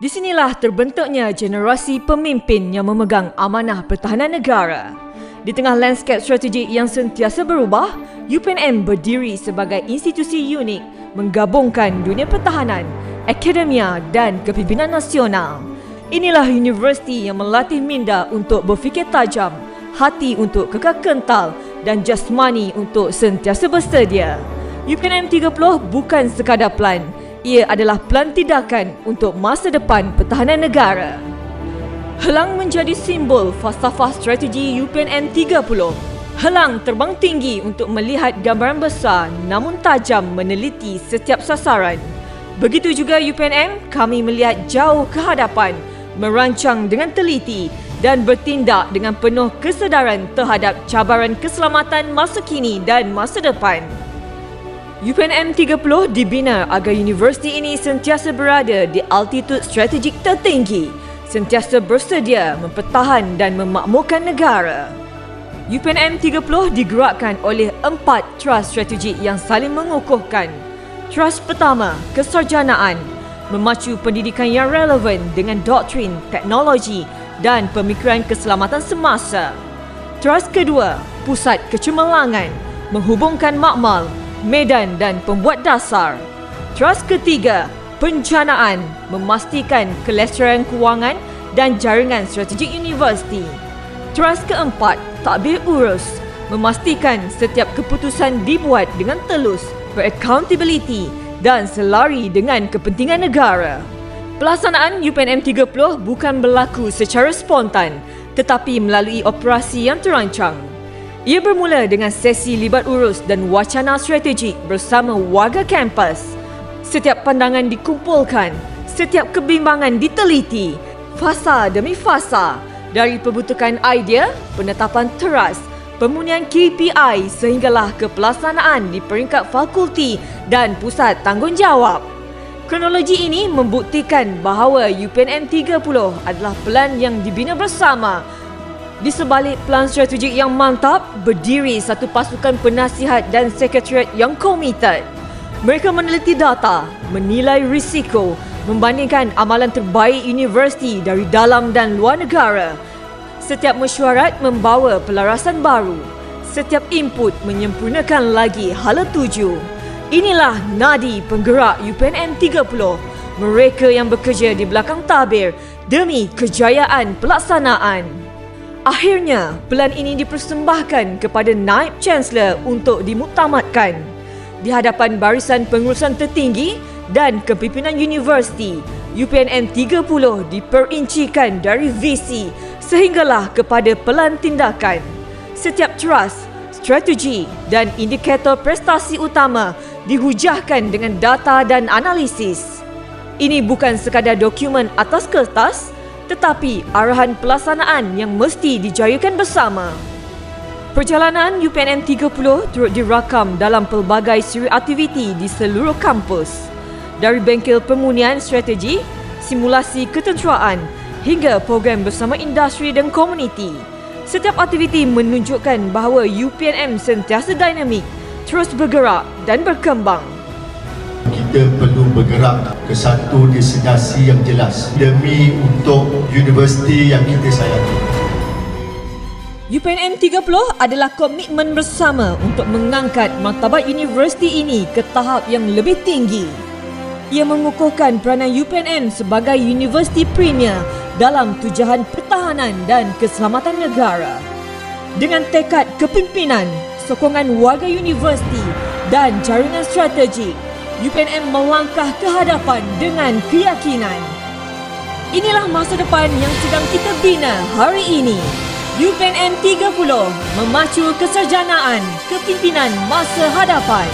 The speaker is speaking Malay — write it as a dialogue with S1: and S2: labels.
S1: Di sinilah terbentuknya generasi pemimpin yang memegang amanah pertahanan negara. Di tengah lanskap strategik yang sentiasa berubah, UPNM berdiri sebagai institusi unik menggabungkan dunia pertahanan, akademia dan kepimpinan nasional. Inilah universiti yang melatih minda untuk berfikir tajam, hati untuk kekal kental dan jasmani untuk sentiasa bersedia. UPNM 30 bukan sekadar plan, ia adalah plan tindakan untuk masa depan pertahanan negara. Helang menjadi simbol falsafah strategi UPNM 30. Helang terbang tinggi untuk melihat gambaran besar namun tajam meneliti setiap sasaran. Begitu juga UPNM, kami melihat jauh ke hadapan, merancang dengan teliti dan bertindak dengan penuh kesedaran terhadap cabaran keselamatan masa kini dan masa depan. UPNM 30 dibina agar universiti ini sentiasa berada di altitud strategik tertinggi, sentiasa bersedia mempertahan dan memakmurkan negara. UPNM 30 digerakkan oleh empat trust strategik yang saling mengukuhkan. Trust pertama, kesarjanaan, memacu pendidikan yang relevan dengan doktrin, teknologi dan pemikiran keselamatan semasa. Trust kedua, pusat kecemerlangan, menghubungkan makmal, medan dan pembuat dasar. Trust ketiga, penjanaan, memastikan kelestarian kewangan dan jaringan strategik universiti. Trust keempat, takbir urus, memastikan setiap keputusan dibuat dengan telus, beraccountability dan selari dengan kepentingan negara. Pelaksanaan UPNM 30 bukan berlaku secara spontan tetapi melalui operasi yang terancang. Ia bermula dengan sesi libat urus dan wacana strategik bersama warga kampus. Setiap pandangan dikumpulkan, setiap kebimbangan diteliti, fasa demi fasa, dari pembentukan idea, penetapan teras, pemunian KPI sehinggalah ke pelaksanaan di peringkat fakulti dan pusat tanggungjawab. Kronologi ini membuktikan bahawa UPNM 30 adalah pelan yang dibina bersama di sebalik plan strategik yang mantap, berdiri satu pasukan penasihat dan sekretariat yang komited. Mereka meneliti data, menilai risiko, membandingkan amalan terbaik universiti dari dalam dan luar negara. Setiap mesyuarat membawa pelarasan baru. Setiap input menyempurnakan lagi hala tuju. Inilah nadi penggerak UPNM 30. Mereka yang bekerja di belakang tabir demi kejayaan pelaksanaan. Akhirnya, pelan ini dipersembahkan kepada Naib Chancellor untuk dimuktamadkan. Di hadapan barisan pengurusan tertinggi dan kepimpinan universiti, UPNM 30 diperincikan dari visi sehinggalah kepada pelan tindakan. Setiap trust, strategi dan indikator prestasi utama dihujahkan dengan data dan analisis. Ini bukan sekadar dokumen atas kertas, tetapi arahan pelaksanaan yang mesti dijayakan bersama. Perjalanan UPNM 30 turut dirakam dalam pelbagai siri aktiviti di seluruh kampus. Dari bengkel pemunian strategi, simulasi ketenteraan hingga program bersama industri dan komuniti. Setiap aktiviti menunjukkan bahawa UPNM sentiasa dinamik, terus bergerak dan berkembang
S2: kita perlu bergerak ke satu destinasi yang jelas demi untuk universiti yang kita sayangi.
S1: UPNM 30 adalah komitmen bersama untuk mengangkat martabat universiti ini ke tahap yang lebih tinggi. Ia mengukuhkan peranan UPNM sebagai universiti premier dalam tujahan pertahanan dan keselamatan negara. Dengan tekad kepimpinan, sokongan warga universiti dan jaringan strategik, UPNM melangkah ke hadapan dengan keyakinan. Inilah masa depan yang sedang kita bina hari ini. UPNM 30 memacu kesarjanaan kepimpinan masa hadapan.